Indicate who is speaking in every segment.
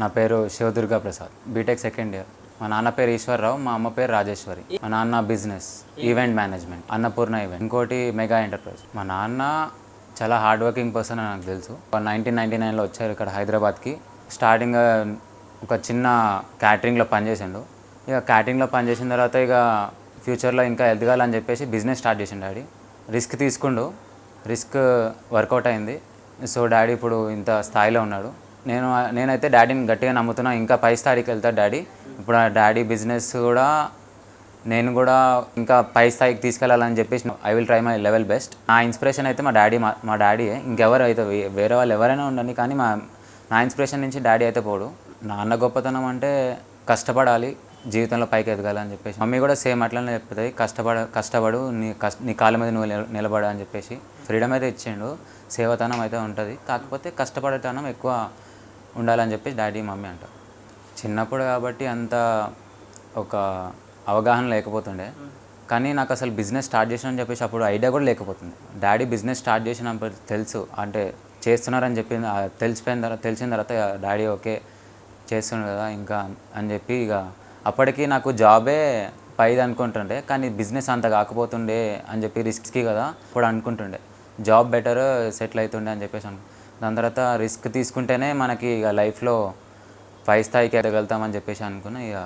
Speaker 1: నా పేరు Shivadurga Prasad B Tech second year మా నాన్న పేరు ఈశ్వరరావు మా అమ్మ పేరు రాజేశ్వరి. మా నాన్న business event management Annapurna event ఇంకోటి మెగా ఎంటర్ప్రైజ్ మా నాన్న చాలా హార్డ్ వర్కింగ్ పర్సన్ అని నాకు తెలుసు. నైన్టీన్ నైన్టీ నైన్లో వచ్చారు ఇక్కడ హైదరాబాద్కి. స్టార్టింగ్ ఒక చిన్న క్యాటరింగ్లో పనిచేసిండు. ఇక క్యాటరింగ్లో పనిచేసిన తర్వాత ఇక ఫ్యూచర్లో ఇంకా ఎదగాలని చెప్పేసి బిజినెస్ స్టార్ట్ చేసిండు డాడీ. రిస్క్ తీసుకుండు. రిస్క్ వర్కౌట్ అయింది. సో డాడీ ఇప్పుడు ఇంత స్థాయిలో ఉన్నాడు. నేను నేనైతే డాడీని గట్టిగా నమ్ముతున్నా. ఇంకా పై స్థాయికి వెళ్తాడు డాడీ. ఇప్పుడు ఆ డాడీ బిజినెస్ కూడా నేను కూడా ఇంకా పై స్థాయికి తీసుకెళ్ళాలని చెప్పేసి I will try my level best నా ఇన్స్పిరేషన్ అయితే మా డాడీ మా మా డాడీ ఇంకెవరు అయితే వేరే వాళ్ళు ఎవరైనా ఉండండి కానీ మా నా ఇన్స్పిరేషన్ నుంచి డాడీ అయితే పోడు. నాన్న గొప్పతనం అంటే కష్టపడాలి జీవితంలో పైకి ఎదగాలని చెప్పేసి. మమ్మీ కూడా సేమ్ అట్లనే చెప్తుంది. కష్టపడ కష్టపడు నీ కష్ట నీ కాళ్ళ మీద నువ్వు నిలబడ అని చెప్పేసి. ఫ్రీడమ్ అయితే ఇచ్చిండు. సేవతనం అయితే ఉంటుంది. కాకపోతే కష్టపడటనం ఎక్కువ ఉండాలని చెప్పి డాడీ మమ్మీ అంటారు. చిన్నప్పుడు కాబట్టి అంత ఒక అవగాహన లేకపోతుండే. కానీ నాకు అసలు బిజినెస్ స్టార్ట్ చేసిన అని చెప్పేసి అప్పుడు ఐడియా కూడా లేకపోతుంది. డాడీ బిజినెస్ స్టార్ట్ చేసినప్పుడు తెలుసు అంటే చేస్తున్నారని చెప్పి తెలిసిపోయిన తర్వాత తెలిసిన తర్వాత డాడీ ఓకే చేస్తున్నాడు కదా ఇంకా అని చెప్పి ఇక అప్పటికి నాకు జాబే పైది అనుకుంటుండే. కానీ బిజినెస్ అంత కాకపోతుండే అని చెప్పి రిస్క్కి కదా ఇప్పుడు అనుకుంటుండే. జాబ్ బెటర్ సెటిల్ అవుతుండే అని చెప్పేసి అను దాని తర్వాత రిస్క్ తీసుకుంటేనే మనకి ఇక లైఫ్లో పై స్థాయికి ఎదగలుగుతామని చెప్పేసి అనుకున్న ఇక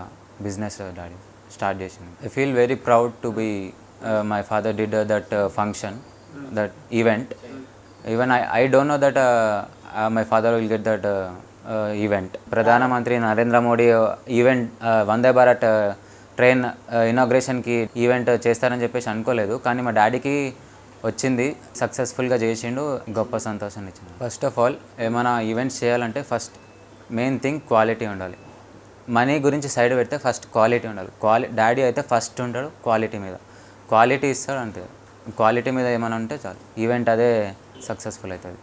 Speaker 1: బిజినెస్ డాడీ స్టార్ట్ చేసింది. I feel very proud to be my father did that function that event even I I don't know that my father will get that event ప్రధానమంత్రి నరేంద్ర మోడీ ఈవెంట్ వందే భారత్ ట్రైన్ ఇనాగ్రేషన్కి ఈవెంట్ చేస్తారని చెప్పేసి అనుకోలేదు. కానీ మా డాడీకి వచ్చింది సక్సెస్ఫుల్గా చేసిండు గొప్ప సంతోషాన్ని ఇచ్చింది ఫస్ట్ ఆఫ్ ఆల్ ఏమైనా ఈవెంట్స్ చేయాలంటే ఫస్ట్ మెయిన్ థింగ్ క్వాలిటీ ఉండాలి. మనీ గురించి సైడ్ పెడితే ఫస్ట్ క్వాలిటీ ఉండాలి. క్వాలి డాడీ అయితే ఫస్ట్ ఉంటాడు క్వాలిటీ మీద. క్వాలిటీ ఇస్తాడు అంతే. క్వాలిటీ మీద ఏమైనా ఉంటే చాలు. ఈవెంట్ అదే సక్సెస్ఫుల్ అవుతుంది.